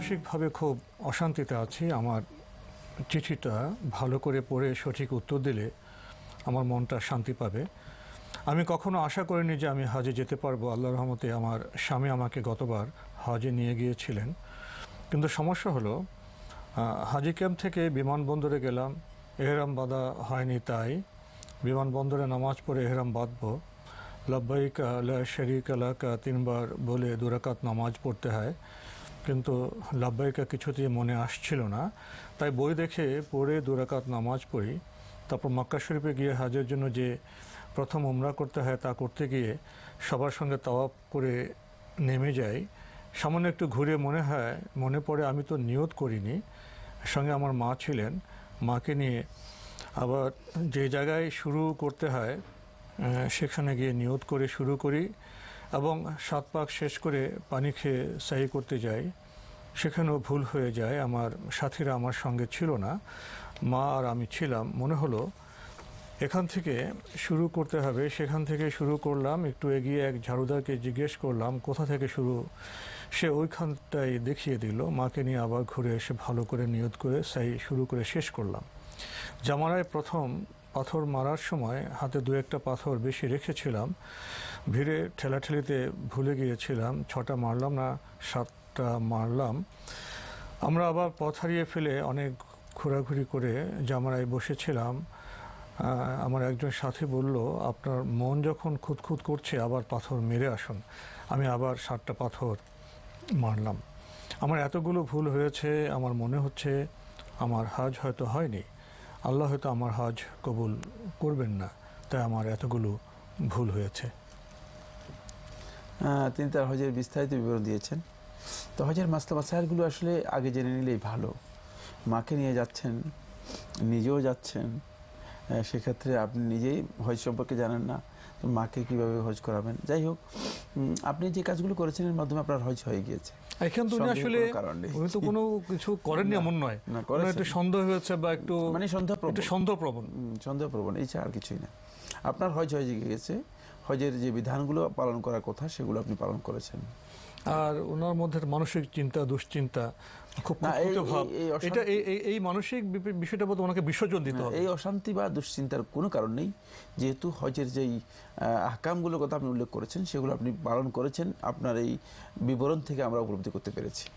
মানসিকভাবে খুব অশান্তিতে আছি। আমার চিঠিটা ভালো করে পড়ে সঠিক উত্তর দিলে আমার মনটা শান্তি পাবে। আমি কখনো আশা করিনি যে আমি হজে যেতে পারব। আল্লাহ রহমতে আমার স্বামী আমাকে গতবার হজে নিয়ে গিয়েছিলেন। কিন্তু সমস্যা হলো হাজি ক্যাম্প থেকে বিমানবন্দরে গেলাম। এহরাম বাঁধা হয়নি তাই বিমানবন্দরে নামাজ পড়ে এহরাম বাঁধবো। লব্বাইকা লা শরিক আলাকা তিনবার বলে দুরাকাত নামাজ পড়তে হয়। কিন্তু লাব্বাইকা কিছুতেই মনে আসছিল না। তাই বই দেখে পড়ে দুরাকাত নামাজ পড়ি। তারপর মক্কা শরীফে গিয়ে হাজের জন্য যে প্রথম উমরা করতে হয় তা করতে গিয়ে সবার সঙ্গে তাওয়াপ করে নেমে যাই। সামান্য একটু ঘুরে মনে হয়, মনে পড়ে আমি তো নিয়ত করিনি। সঙ্গে আমার মা ছিলেন। মাকে নিয়ে আবার যে জায়গায় শুরু করতে হয় সেখানে গিয়ে নিয়ত করে শুরু করি। এবং সাত পাক শেষ করে পানি খেয়ে সাহি করতে যাই, সেখানেও ভুল হয়ে যায়। আমার সাথীরা আমার সঙ্গে ছিল না, মা আর আমি ছিলাম। মনে হলো, এখান থেকে শুরু করতে হবে। সেখান থেকে শুরু করলাম, একটু এগিয়ে এক ঝাড়ুদারকে জিজ্ঞেস করলাম, কোথা থেকে শুরু? সে ওইখানটাই দেখিয়ে দিল। মাকে নিয়ে আবার ঘুরে এসে ভালো করে নিয়ত করে সাই শুরু করে শেষ করলাম। জামারায় প্রথম পাথর মারার সময় হাতে দু একটা পাথর বেশি রেখেছিলাম। ভিড়ে ঠেলাঠেলিতে ভুলে গিয়েছিলাম, ছটা মারলাম না, সাতটা মারলাম। আমরা আবার পথ হারিয়ে ফেলে অনেক ঘোরাঘুরি করে জামারায় বসেছিলাম। আমার একজন সাথী বলল, আপনার মন যখন খুঁতখুত করছে, আবার পাথর মেরে আসুন। আমি আবার সাতটা পাথর মারলাম। আমার এতগুলো ভুল হয়েছে, আমার মনে হচ্ছে আমার হাজ হয়তো হয়নি। আল্লাহ হয়তো আমার হজ কবুল করবেন না, তাই আমার এতগুলো ভুল হয়েছে। তিনি তার হজের বিস্তারিত বিবরণ দিয়েছেন। তো হজের মাসলা মাসায়ারগুলো আসলে আগে জেনে নিলেই ভালো। মাকে নিয়ে যাচ্ছেন, নিজেও যাচ্ছেন সেক্ষেত্রে আপনি নিজেই হজ সম্পর্কে জানেন না তো মাকে কীভাবে হজ করাবেন? যাই হোক আপনি যে কাজগুলো করেছেন এর মাধ্যমে আপনার হজ হয়ে গিয়েছে। এখান তো আসলে। উনি তো কোনো কিছু করেননি এমন নয়। না, একটু সন্দেহ হয়েছে বা একটু মানে সন্দেহ একটু সন্দেহপ্রবণ। সন্দেহ প্রবণ এই আর কিছুই না। আপনার হজ হয়ে গিয়েছে হজের যে বিধানগুলো পালন করার কথা সেগুলো আপনি পালন করেছেন। আর ওনার মধ্যে মানসিক চিন্তা দুশ্চিন্তা খুব এই- ভাব। এটা মানসিক বিষয়টা বোধ ওনাকে বিসর্জন দিতে হবে। এই অশান্তি বা দুশ্চিন্তার কোনো কারণ নেই। যেহেতু হজের যেই আহ, আহকামগুলোর কথা আপনি উল্লেখ করেছেন সেগুলো আপনি পালন করেছেন। আপনার এই বিবরণ থেকে আমরা উপলব্ধি করতে পেরেছি।